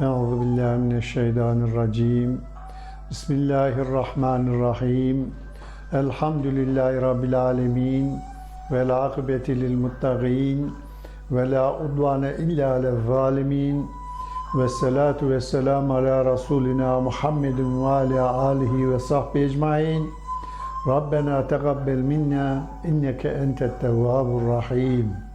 Euzu billahi mineşşeytanirracim. Bismillahirrahmanirrahim. Elhamdülillahi rabbil alamin. Ve akıbeti lil muttaqin. Ve la udvane illa alel zalimin. Ve salatu ve selam ala Resulina Muhammedin ve ala alihi ve sahbihi ecmain. Rabbena tegabbel minna inneke entet tevvabur rahim.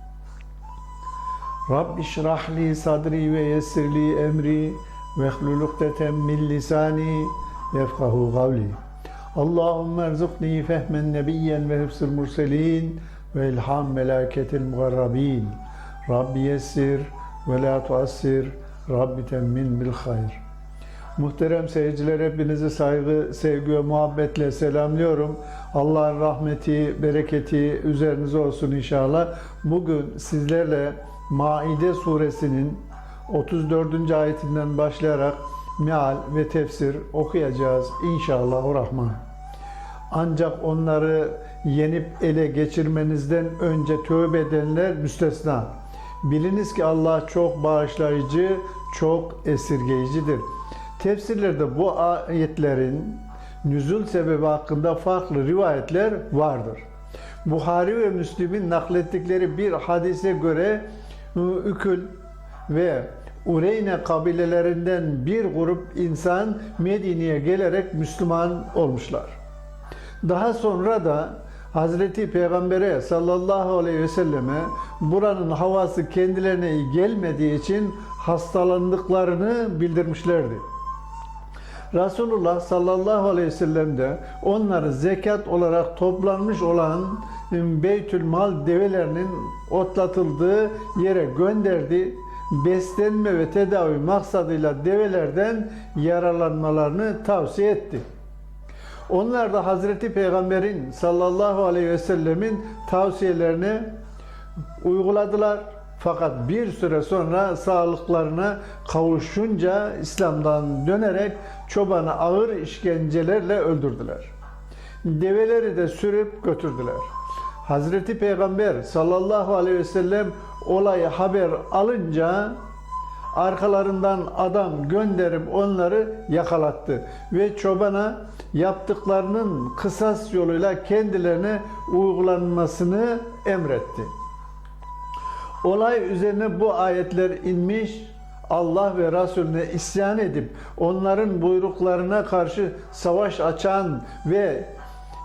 Rabbi şrah li sadri ve yessir li emri ve hlul ukdeten min lisani yefkahu kavli. Allahümme erzukni fehmen nebiyyen ve hıfzıl murselin ve ilham melaketil mugarrabin. Rabbi yessir ve la tuassir. Rabbi temmin bil hayr. Muhterem seyirciler hepinizi saygı, sevgi ve muhabbetle selamlıyorum. Allah'ın rahmeti, bereketi üzerinize olsun inşallah. Bugün sizlerle Maide suresinin 34. ayetinden başlayarak meal ve tefsir okuyacağız inşallah rahman. Ancak onları yenip ele geçirmenizden önce tövbe edenler müstesna. Biliniz ki Allah çok bağışlayıcı, çok esirgeyicidir. Tefsirlerde bu ayetlerin nüzul sebebi hakkında farklı rivayetler vardır. Buhari ve Müslim'in naklettikleri bir hadise göre Ükül ve Ureyne kabilelerinden bir grup insan Medine'ye gelerek Müslüman olmuşlar. Daha sonra da Hazreti Peygamber'e sallallahu aleyhi ve selleme buranın havası kendilerine iyi gelmediği için hastalandıklarını bildirmişlerdi. Resulullah sallallahu aleyhi ve sellem de onları zekat olarak toplanmış olan Beytül Mal develerinin otlatıldığı yere gönderdi. Beslenme ve tedavi maksadıyla develerden yararlanmalarını tavsiye etti. Onlar da Hazreti Peygamber'in sallallahu aleyhi ve sellemin tavsiyelerini uyguladılar. Fakat bir süre sonra sağlıklarına kavuşunca İslam'dan dönerek çobanı ağır işkencelerle öldürdüler. Develeri de sürüp götürdüler. Hazreti Peygamber sallallahu aleyhi ve sellem olayı haber alınca arkalarından adam gönderip onları yakalattı ve çobana yaptıklarının kısas yoluyla kendilerine uygulanmasını emretti. Olay üzerine bu ayetler inmiş, Allah ve Resulüne isyan edip onların buyruklarına karşı savaş açan ve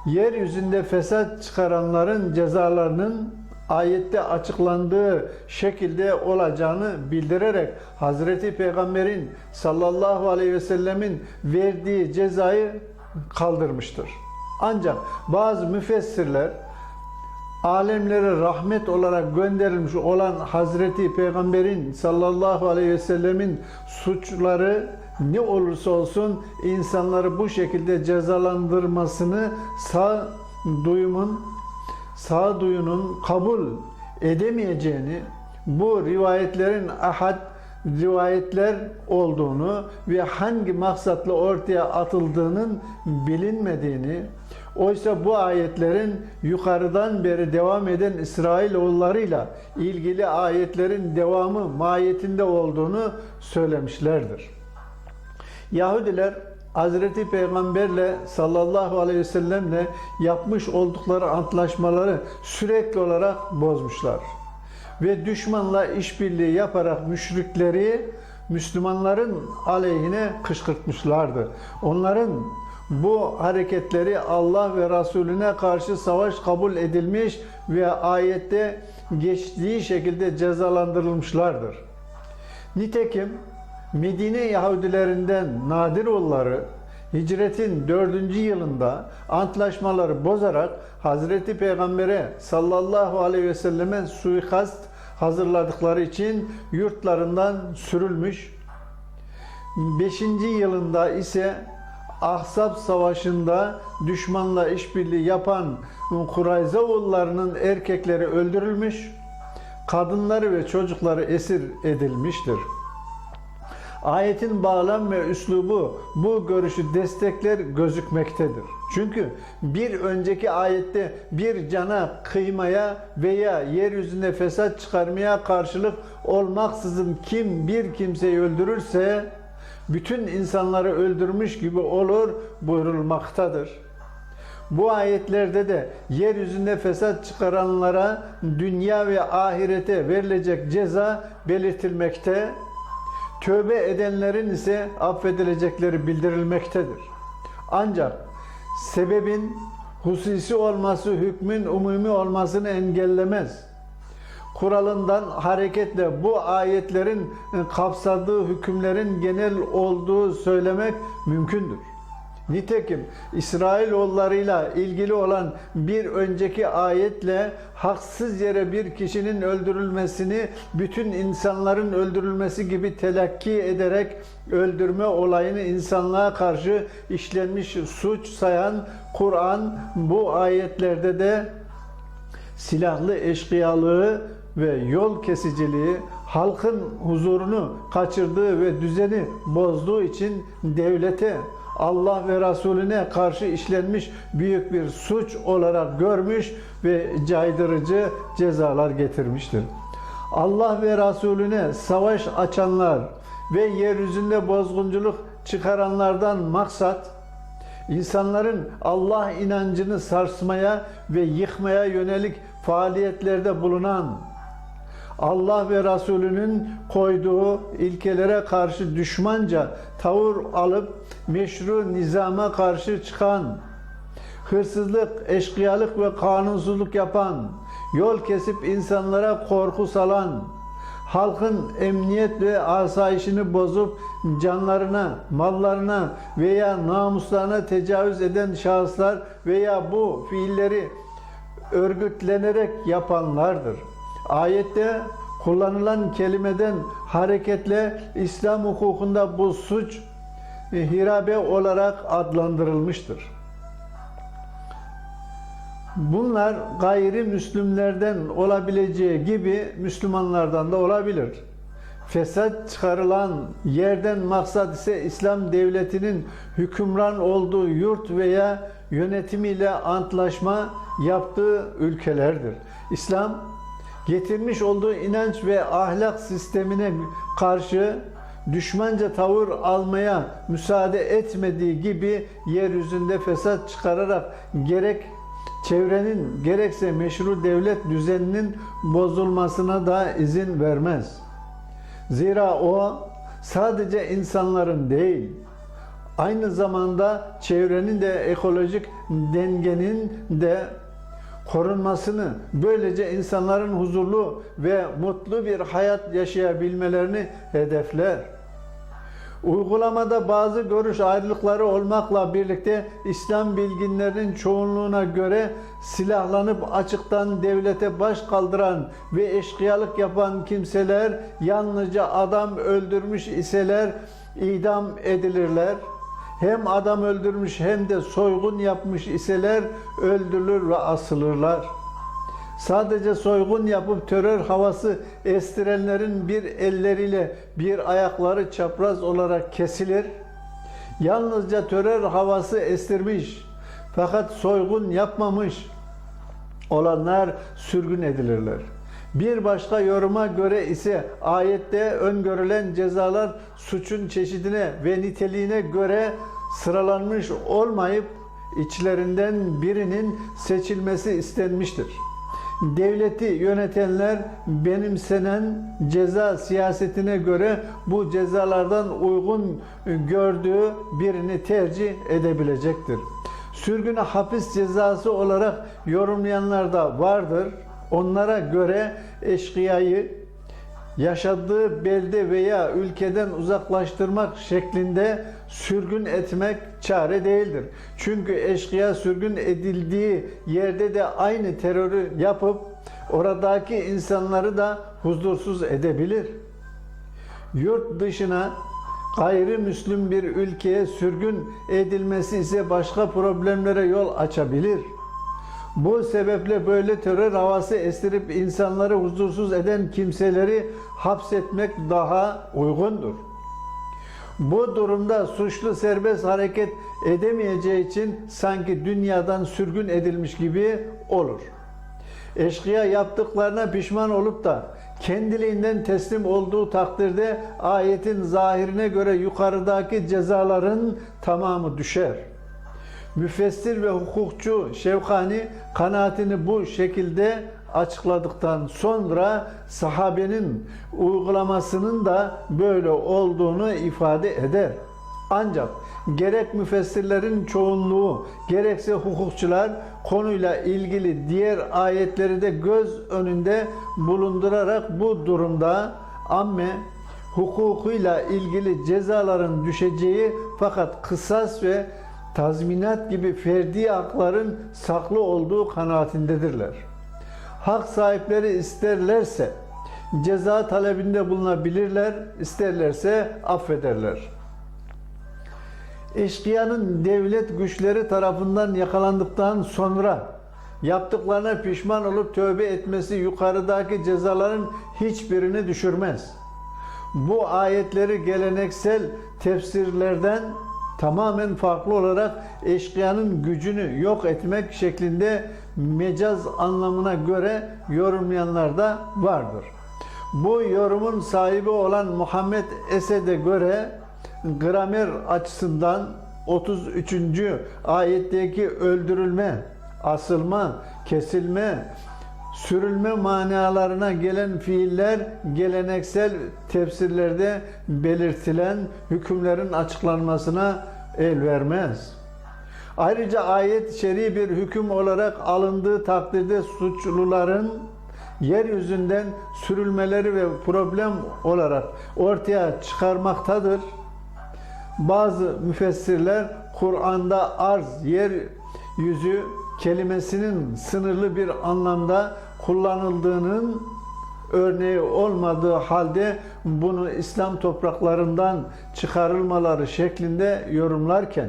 yeryüzünde fesat çıkaranların cezalarının ayette açıklandığı şekilde olacağını bildirerek Hazreti Peygamber'in sallallahu aleyhi ve sellemin verdiği cezayı kaldırmıştır. Ancak bazı müfessirler alemlere rahmet olarak gönderilmiş olan Hazreti Peygamber'in sallallahu aleyhi ve sellemin suçları ne olursa olsun insanları bu şekilde cezalandırmasını sağ duyumun sağduyunun kabul edemeyeceğini bu rivayetlerin ahad rivayetler olduğunu ve hangi maksatla ortaya atıldığının bilinmediğini oysa bu ayetlerin yukarıdan beri devam eden İsrailoğullarıyla ilgili ayetlerin devamı mahiyetinde olduğunu söylemişlerdir. Yahudiler Hazreti Peygamberle sallallahu aleyhi ve sellemle yapmış oldukları antlaşmaları sürekli olarak bozmuşlar. Ve düşmanla işbirliği yaparak müşrikleri Müslümanların aleyhine kışkırtmışlardı. Onların bu hareketleri Allah ve Resulüne karşı savaş kabul edilmiş ve ayette geçtiği şekilde cezalandırılmışlardır. Nitekim Medine Yahudilerinden Nadiroğulları hicretin dördüncü yılında antlaşmaları bozarak Hazreti Peygamber'e sallallahu aleyhi ve selleme suikast hazırladıkları için yurtlarından sürülmüş. Beşinci yılında ise Ahzab Savaşı'nda düşmanla işbirliği yapan Kurayza oğullarının erkekleri öldürülmüş, kadınları ve çocukları esir edilmiştir. Ayetin bağlam ve üslubu bu görüşü destekler gözükmektedir. Çünkü bir önceki ayette bir cana kıymaya veya yeryüzünde fesat çıkarmaya karşılık olmaksızın kim bir kimseyi öldürürse bütün insanları öldürmüş gibi olur buyurulmaktadır. Bu ayetlerde de yeryüzünde fesat çıkaranlara dünya ve ahirete verilecek ceza belirtilmekte, tövbe edenlerin ise affedilecekleri bildirilmektedir. Ancak sebebin hususi olması hükmün umumi olmasını engellemez. Kuralından hareketle bu ayetlerin kapsadığı hükümlerin genel olduğu söylemek mümkündür. Nitekim İsrailoğullarıyla ilgili olan bir önceki ayetle haksız yere bir kişinin öldürülmesini bütün insanların öldürülmesi gibi telakki ederek öldürme olayını insanlığa karşı işlenmiş suç sayan Kur'an bu ayetlerde de silahlı eşkıyalığı ve yol kesiciliği halkın huzurunu kaçırdığı ve düzeni bozduğu için devlete Allah ve Resulüne karşı işlenmiş büyük bir suç olarak görmüş ve caydırıcı cezalar getirmiştir. Allah ve Resulüne savaş açanlar ve yeryüzünde bozgunculuk çıkaranlardan maksat insanların Allah inancını sarsmaya ve yıkmaya yönelik faaliyetlerde bulunan Allah ve Resulünün koyduğu ilkelere karşı düşmanca tavır alıp meşru nizama karşı çıkan, hırsızlık, eşkıyalık ve kanunsuzluk yapan, yol kesip insanlara korku salan, halkın emniyet ve asayişini bozup canlarına, mallarına veya namuslarına tecavüz eden şahıslar veya bu fiilleri örgütlenerek yapanlardır. Ayette kullanılan kelimeden hareketle İslam hukukunda bu suç e, hirabe olarak adlandırılmıştır. Bunlar gayrimüslimlerden olabileceği gibi Müslümanlardan da olabilir. Fesat çıkarılan yerden maksat ise İslam devletinin hükümran olduğu yurt veya yönetimiyle antlaşma yaptığı ülkelerdir. İslam getirmiş olduğu inanç ve ahlak sistemine karşı düşmanca tavır almaya müsaade etmediği gibi yeryüzünde fesat çıkararak gerek çevrenin gerekse meşru devlet düzeninin bozulmasına da izin vermez. Zira o sadece insanların değil, aynı zamanda çevrenin de ekolojik dengenin de korunmasını, böylece insanların huzurlu ve mutlu bir hayat yaşayabilmelerini hedefler. Uygulamada bazı görüş ayrılıkları olmakla birlikte İslam bilginlerinin çoğunluğuna göre silahlanıp açıktan devlete baş kaldıran ve eşkıyalık yapan kimseler yalnızca adam öldürmüş iseler idam edilirler hem adam öldürmüş hem de soygun yapmış iseler öldürülür ve asılırlar. Sadece soygun yapıp terör havası estirenlerin bir elleriyle bir ayakları çapraz olarak kesilir. Yalnızca terör havası estirmiş fakat soygun yapmamış olanlar sürgün edilirler. Bir başka yoruma göre ise ayette öngörülen cezalar suçun çeşidine ve niteliğine göre sıralanmış olmayıp içlerinden birinin seçilmesi istenmiştir. Devleti yönetenler benimsenen ceza siyasetine göre bu cezalardan uygun gördüğü birini tercih edebilecektir. Sürgünü hapis cezası olarak yorumlayanlar da vardır. Onlara göre eşkıyayı yaşadığı belde veya ülkeden uzaklaştırmak şeklinde sürgün etmek çare değildir. Çünkü eşkıya sürgün edildiği yerde de aynı terörü yapıp oradaki insanları da huzursuz edebilir. Yurt dışına gayrimüslim bir ülkeye sürgün edilmesi ise başka problemlere yol açabilir. Bu sebeple böyle terör havası estirip insanları huzursuz eden kimseleri hapsetmek daha uygundur. Bu durumda suçlu serbest hareket edemeyeceği için sanki dünyadan sürgün edilmiş gibi olur. Eşkıya yaptıklarına pişman olup da kendiliğinden teslim olduğu takdirde ayetin zahirine göre yukarıdaki cezaların tamamı düşer. Müfessir ve hukukçu Şevkani kanaatini bu şekilde açıkladıktan sonra sahabenin uygulamasının da böyle olduğunu ifade eder. Ancak gerek müfessirlerin çoğunluğu gerekse hukukçular konuyla ilgili diğer ayetleri de göz önünde bulundurarak bu durumda amme hukukuyla ilgili cezaların düşeceği fakat kısas ve tazminat gibi ferdi hakların saklı olduğu kanaatindedirler. Hak sahipleri isterlerse ceza talebinde bulunabilirler, isterlerse affederler. Eşkıyanın devlet güçleri tarafından yakalandıktan sonra yaptıklarına pişman olup tövbe etmesi yukarıdaki cezaların hiçbirini düşürmez. Bu ayetleri geleneksel tefsirlerden tamamen farklı olarak eşkıyanın gücünü yok etmek şeklinde mecaz anlamına göre yorumlayanlar da vardır. Bu yorumun sahibi olan Muhammed Esed'e göre gramer açısından 33. ayetteki öldürülme, asılma, kesilme, sürülme manalarına gelen fiiller geleneksel tefsirlerde belirtilen hükümlerin açıklanmasına el vermez. Ayrıca ayet şer'i bir hüküm olarak alındığı takdirde suçluların yeryüzünden sürülmeleri ve problem olarak ortaya çıkarmaktadır. Bazı müfessirler Kur'an'da arz, yer yüzü kelimesinin sınırlı bir anlamda kullanıldığının örneği olmadığı halde bunu İslam topraklarından çıkarılmaları şeklinde yorumlarken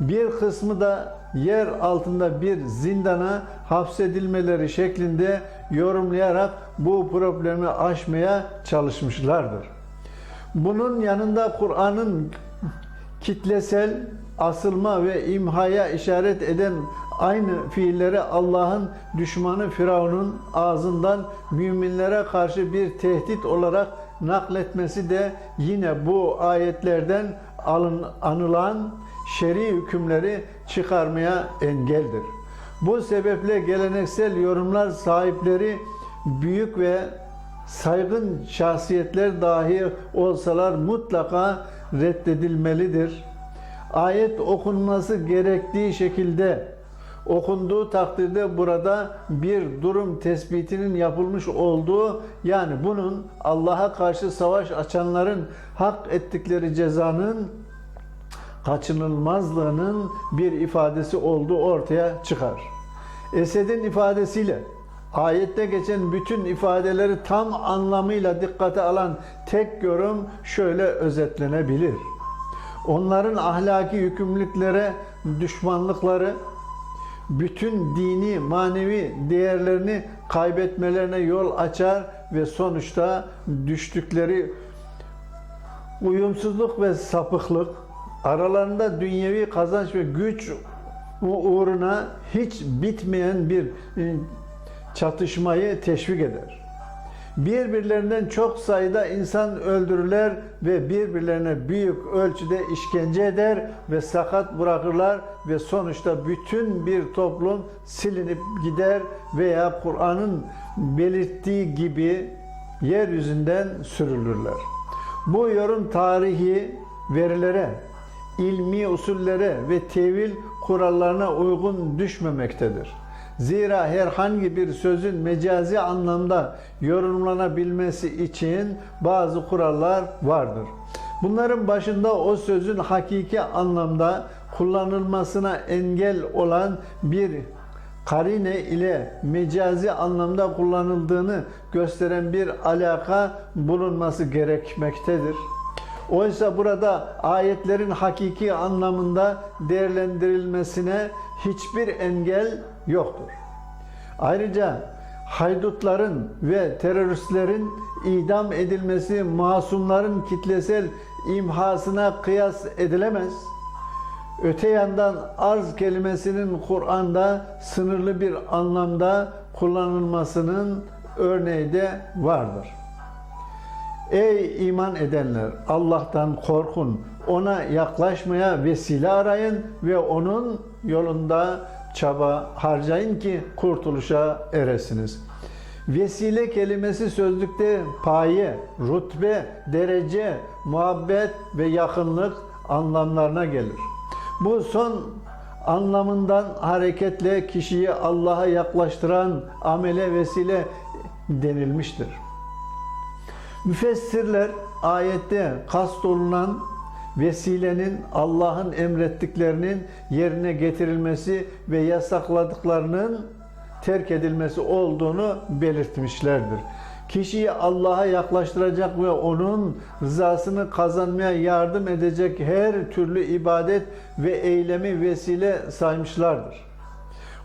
bir kısmı da yer altında bir zindana hapsedilmeleri şeklinde yorumlayarak bu problemi aşmaya çalışmışlardır. Bunun yanında Kur'an'ın kitlesel asılma ve imhaya işaret eden aynı fiilleri Allah'ın düşmanı Firavun'un ağzından müminlere karşı bir tehdit olarak nakletmesi de yine bu ayetlerden alın, anılan şer'i hükümleri çıkarmaya engeldir. Bu sebeple geleneksel yorumlar sahipleri büyük ve saygın şahsiyetler dahi olsalar mutlaka reddedilmelidir. Ayet okunması gerektiği şekilde okunduğu takdirde burada bir durum tespitinin yapılmış olduğu yani bunun Allah'a karşı savaş açanların hak ettikleri cezanın kaçınılmazlığının bir ifadesi olduğu ortaya çıkar. Esed'in ifadesiyle ayette geçen bütün ifadeleri tam anlamıyla dikkate alan tek yorum şöyle özetlenebilir. Onların ahlaki yükümlülüklere düşmanlıkları bütün dini, manevi değerlerini kaybetmelerine yol açar ve sonuçta düştükleri uyumsuzluk ve sapıklık aralarında dünyevi kazanç ve güç uğruna hiç bitmeyen bir e, çatışmayı teşvik eder. Birbirlerinden çok sayıda insan öldürürler ve birbirlerine büyük ölçüde işkence eder ve sakat bırakırlar ve sonuçta bütün bir toplum silinip gider veya Kur'an'ın belirttiği gibi yeryüzünden sürülürler. Bu yorum tarihi verilere, ilmi usullere ve tevil kurallarına uygun düşmemektedir. Zira herhangi bir sözün mecazi anlamda yorumlanabilmesi için bazı kurallar vardır. Bunların başında o sözün hakiki anlamda kullanılmasına engel olan bir karine ile mecazi anlamda kullanıldığını gösteren bir alaka bulunması gerekmektedir. Oysa burada ayetlerin hakiki anlamında değerlendirilmesine hiçbir engel yoktur. Ayrıca haydutların ve teröristlerin idam edilmesi, masumların kitlesel imhasına kıyas edilemez. Öte yandan arz kelimesinin Kur'an'da sınırlı bir anlamda kullanılmasının örneği de vardır. Ey iman edenler Allah'tan korkun. Ona yaklaşmaya vesile arayın ve onun yolunda çaba harcayın ki kurtuluşa eresiniz. Vesile kelimesi sözlükte paye, rutbe, derece, muhabbet ve yakınlık anlamlarına gelir. Bu son anlamından hareketle kişiyi Allah'a yaklaştıran amele vesile denilmiştir. Müfessirler ayette kastolunan vesilenin Allah'ın emrettiklerinin yerine getirilmesi ve yasakladıklarının terk edilmesi olduğunu belirtmişlerdir. Kişiyi Allah'a yaklaştıracak ve onun rızasını kazanmaya yardım edecek her türlü ibadet ve eylemi vesile saymışlardır.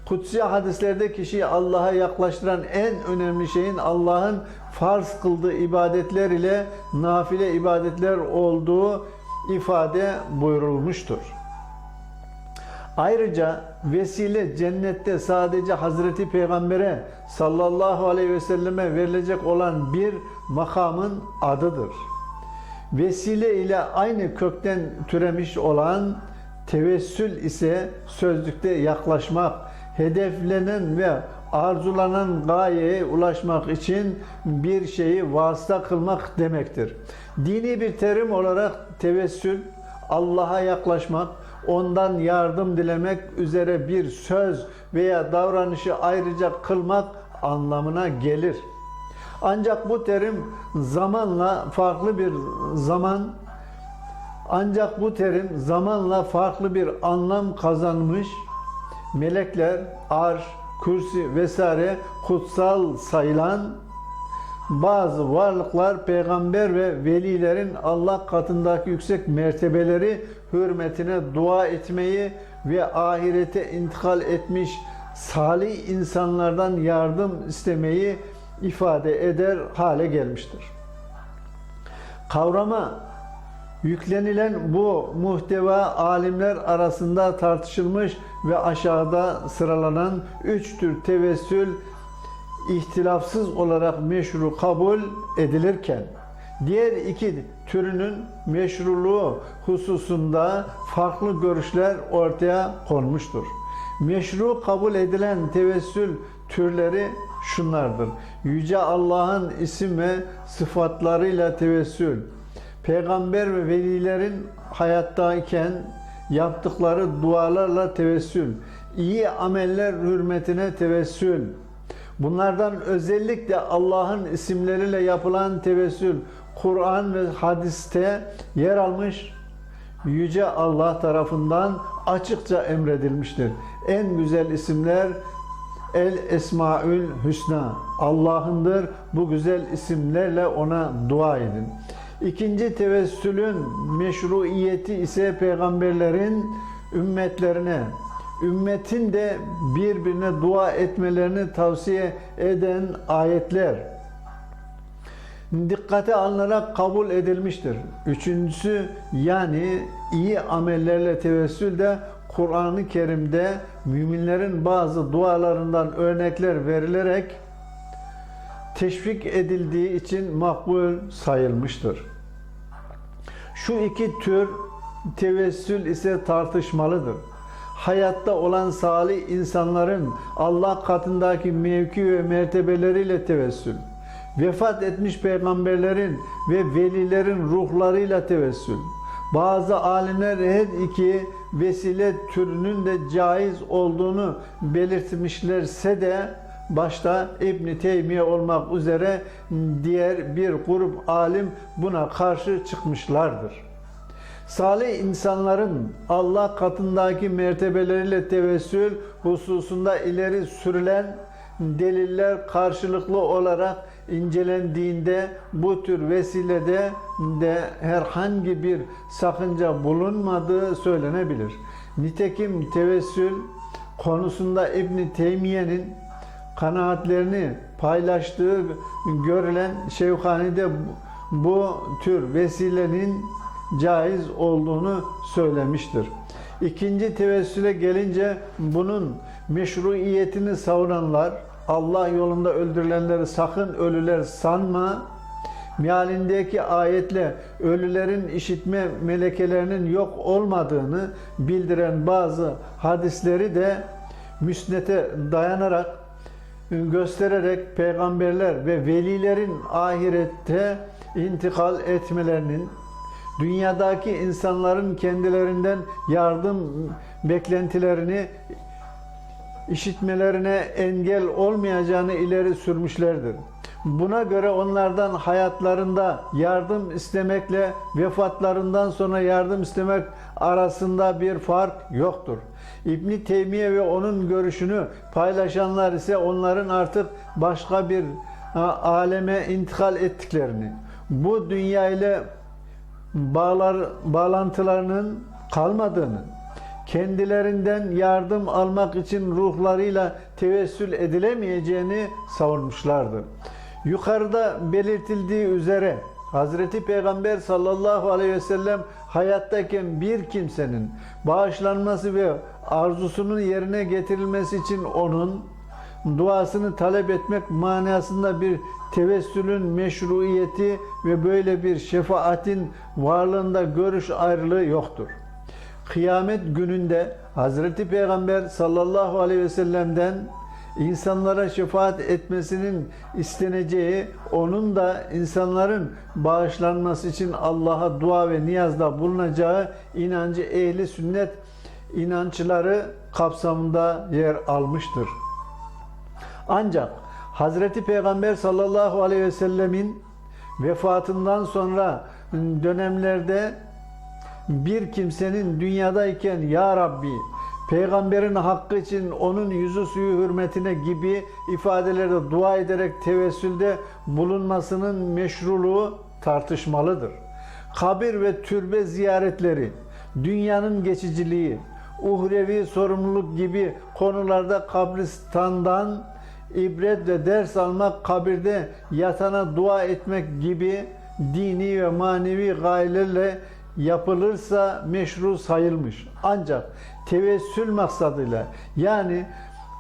Kutsi hadislerde kişiyi Allah'a yaklaştıran en önemli şeyin Allah'ın farz kıldığı ibadetler ile nafile ibadetler olduğu ifade buyurulmuştur. Ayrıca vesile cennette sadece Hazreti Peygamber'e sallallahu aleyhi ve selleme verilecek olan bir makamın adıdır. Vesile ile aynı kökten türemiş olan tevessül ise sözlükte yaklaşmak, hedeflenen ve arzulanan gayeye ulaşmak için bir şeyi vasıta kılmak demektir. Dini bir terim olarak tevessül, Allah'a yaklaşmak, ondan yardım dilemek üzere bir söz veya davranışı ayrıca kılmak anlamına gelir. Ancak bu terim zamanla farklı bir zaman ancak bu terim zamanla farklı bir anlam kazanmış. Melekler, arş, kürsi vesaire kutsal sayılan bazı varlıklar peygamber ve velilerin Allah katındaki yüksek mertebeleri hürmetine dua etmeyi ve ahirete intikal etmiş salih insanlardan yardım istemeyi ifade eder hale gelmiştir. Kavrama yüklenilen bu muhteva alimler arasında tartışılmış ve aşağıda sıralanan üç tür tevessül ihtilafsız olarak meşru kabul edilirken diğer iki türünün meşruluğu hususunda farklı görüşler ortaya konmuştur. Meşru kabul edilen tevessül türleri şunlardır. Yüce Allah'ın isim ve sıfatlarıyla tevessül. Peygamber ve velilerin hayattayken yaptıkları dualarla tevessül. iyi ameller hürmetine tevessül. Bunlardan özellikle Allah'ın isimleriyle yapılan tevessül Kur'an ve hadiste yer almış Yüce Allah tarafından açıkça emredilmiştir. En güzel isimler El Esmaül Hüsna. Allah'ındır. Bu güzel isimlerle ona dua edin. İkinci tevessülün meşruiyeti ise peygamberlerin ümmetlerine, ümmetin de birbirine dua etmelerini tavsiye eden ayetler dikkate alınarak kabul edilmiştir. Üçüncüsü yani iyi amellerle tevessül de Kur'an-ı Kerim'de müminlerin bazı dualarından örnekler verilerek teşvik edildiği için makbul sayılmıştır. Şu iki tür tevessül ise tartışmalıdır. Hayatta olan salih insanların Allah katındaki mevki ve mertebeleriyle tevessül, vefat etmiş peygamberlerin ve velilerin ruhlarıyla tevessül. Bazı alimler her iki vesile türünün de caiz olduğunu belirtmişlerse de başta İbn Teymiye olmak üzere diğer bir grup alim buna karşı çıkmışlardır. Salih insanların Allah katındaki mertebeleriyle tevessül hususunda ileri sürülen deliller karşılıklı olarak incelendiğinde bu tür vesilede de herhangi bir sakınca bulunmadığı söylenebilir. Nitekim tevessül konusunda İbn Teymiye'nin kanaatlerini paylaştığı görülen Şevkani'de bu tür vesilenin caiz olduğunu söylemiştir. İkinci tevessüle gelince bunun meşruiyetini savuranlar Allah yolunda öldürülenleri sakın ölüler sanma mealindeki ayetle ölülerin işitme melekelerinin yok olmadığını bildiren bazı hadisleri de müsnete dayanarak göstererek peygamberler ve velilerin ahirette intikal etmelerinin dünyadaki insanların kendilerinden yardım beklentilerini işitmelerine engel olmayacağını ileri sürmüşlerdir. Buna göre onlardan hayatlarında yardım istemekle vefatlarından sonra yardım istemek arasında bir fark yoktur. İbni Teymiye ve onun görüşünü paylaşanlar ise onların artık başka bir aleme intikal ettiklerini, bu dünya ile bağlar, bağlantılarının kalmadığını, kendilerinden yardım almak için ruhlarıyla tevessül edilemeyeceğini savunmuşlardır. Yukarıda belirtildiği üzere Hazreti Peygamber sallallahu aleyhi ve sellem hayattayken bir kimsenin bağışlanması ve arzusunun yerine getirilmesi için onun duasını talep etmek manasında bir tevessülün meşruiyeti ve böyle bir şefaatin varlığında görüş ayrılığı yoktur. Kıyamet gününde Hazreti Peygamber sallallahu aleyhi ve sellem'den insanlara şefaat etmesinin isteneceği, onun da insanların bağışlanması için Allah'a dua ve niyazda bulunacağı inancı ehli sünnet inançları kapsamında yer almıştır. Ancak Hazreti Peygamber sallallahu aleyhi ve sellemin vefatından sonra dönemlerde bir kimsenin dünyadayken Ya Rabbi peygamberin hakkı için onun yüzü suyu hürmetine gibi ifadelerde dua ederek tevessülde bulunmasının meşruluğu tartışmalıdır. Kabir ve türbe ziyaretleri, dünyanın geçiciliği, uhrevi sorumluluk gibi konularda kabristandan ibret ve ders almak, kabirde yatana dua etmek gibi dini ve manevi gayelerle yapılırsa meşru sayılmış. Ancak tevessül maksadıyla yani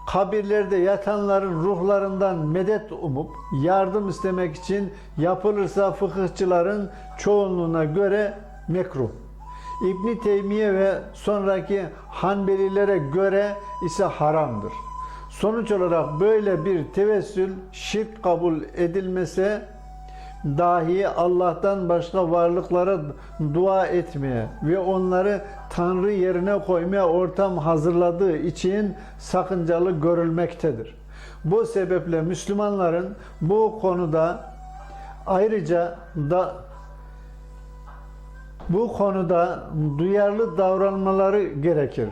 kabirlerde yatanların ruhlarından medet umup yardım istemek için yapılırsa fıkıhçıların çoğunluğuna göre mekruh. İbni Teymiye ve sonraki Hanbelilere göre ise haramdır. Sonuç olarak böyle bir tevessül şirk kabul edilmese dahi Allah'tan başka varlıklara dua etmeye ve onları Tanrı yerine koymaya ortam hazırladığı için sakıncalı görülmektedir. Bu sebeple Müslümanların bu konuda ayrıca da bu konuda duyarlı davranmaları gerekir.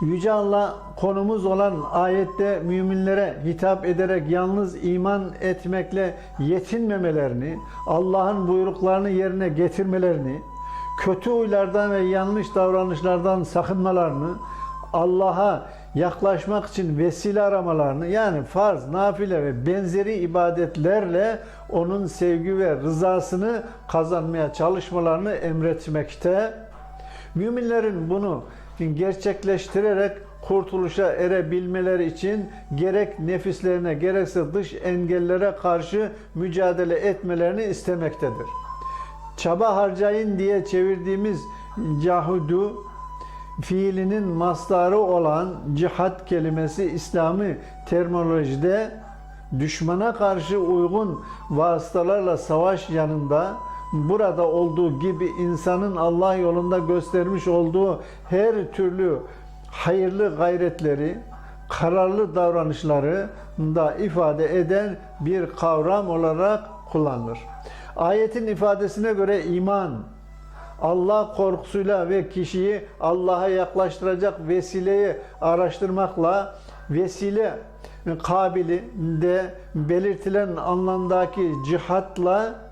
Yüce Allah konumuz olan ayette müminlere hitap ederek yalnız iman etmekle yetinmemelerini, Allah'ın buyruklarını yerine getirmelerini, kötü huylardan ve yanlış davranışlardan sakınmalarını, Allah'a yaklaşmak için vesile aramalarını yani farz, nafile ve benzeri ibadetlerle onun sevgi ve rızasını kazanmaya çalışmalarını emretmekte. Müminlerin bunu gerçekleştirerek kurtuluşa erebilmeleri için gerek nefislerine gerekse dış engellere karşı mücadele etmelerini istemektedir. Çaba harcayın diye çevirdiğimiz cahudu fiilinin mastarı olan cihat kelimesi İslami terminolojide düşmana karşı uygun vasıtalarla savaş yanında burada olduğu gibi insanın Allah yolunda göstermiş olduğu her türlü hayırlı gayretleri, kararlı davranışları da ifade eden bir kavram olarak kullanılır. Ayetin ifadesine göre iman, Allah korkusuyla ve kişiyi Allah'a yaklaştıracak vesileyi araştırmakla vesile kabili de belirtilen anlamdaki cihatla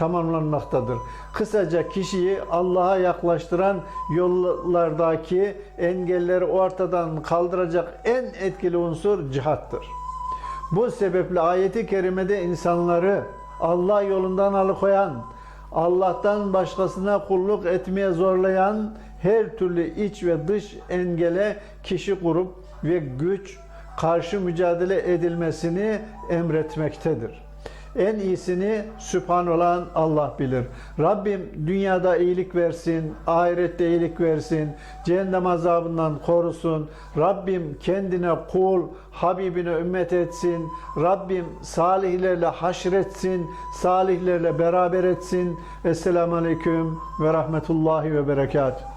tamamlanmaktadır. Kısaca kişiyi Allah'a yaklaştıran yollardaki engelleri ortadan kaldıracak en etkili unsur cihattır. Bu sebeple ayeti kerimede insanları Allah yolundan alıkoyan, Allah'tan başkasına kulluk etmeye zorlayan her türlü iç ve dış engele kişi kurup ve güç karşı mücadele edilmesini emretmektedir. En iyisini Sübhan olan Allah bilir. Rabbim dünyada iyilik versin, ahirette iyilik versin, cehennem azabından korusun. Rabbim kendine kul, Habibine ümmet etsin. Rabbim salihlerle haşretsin, salihlerle beraber etsin. Esselamu Aleyküm ve Rahmetullahi ve Berekatuhu.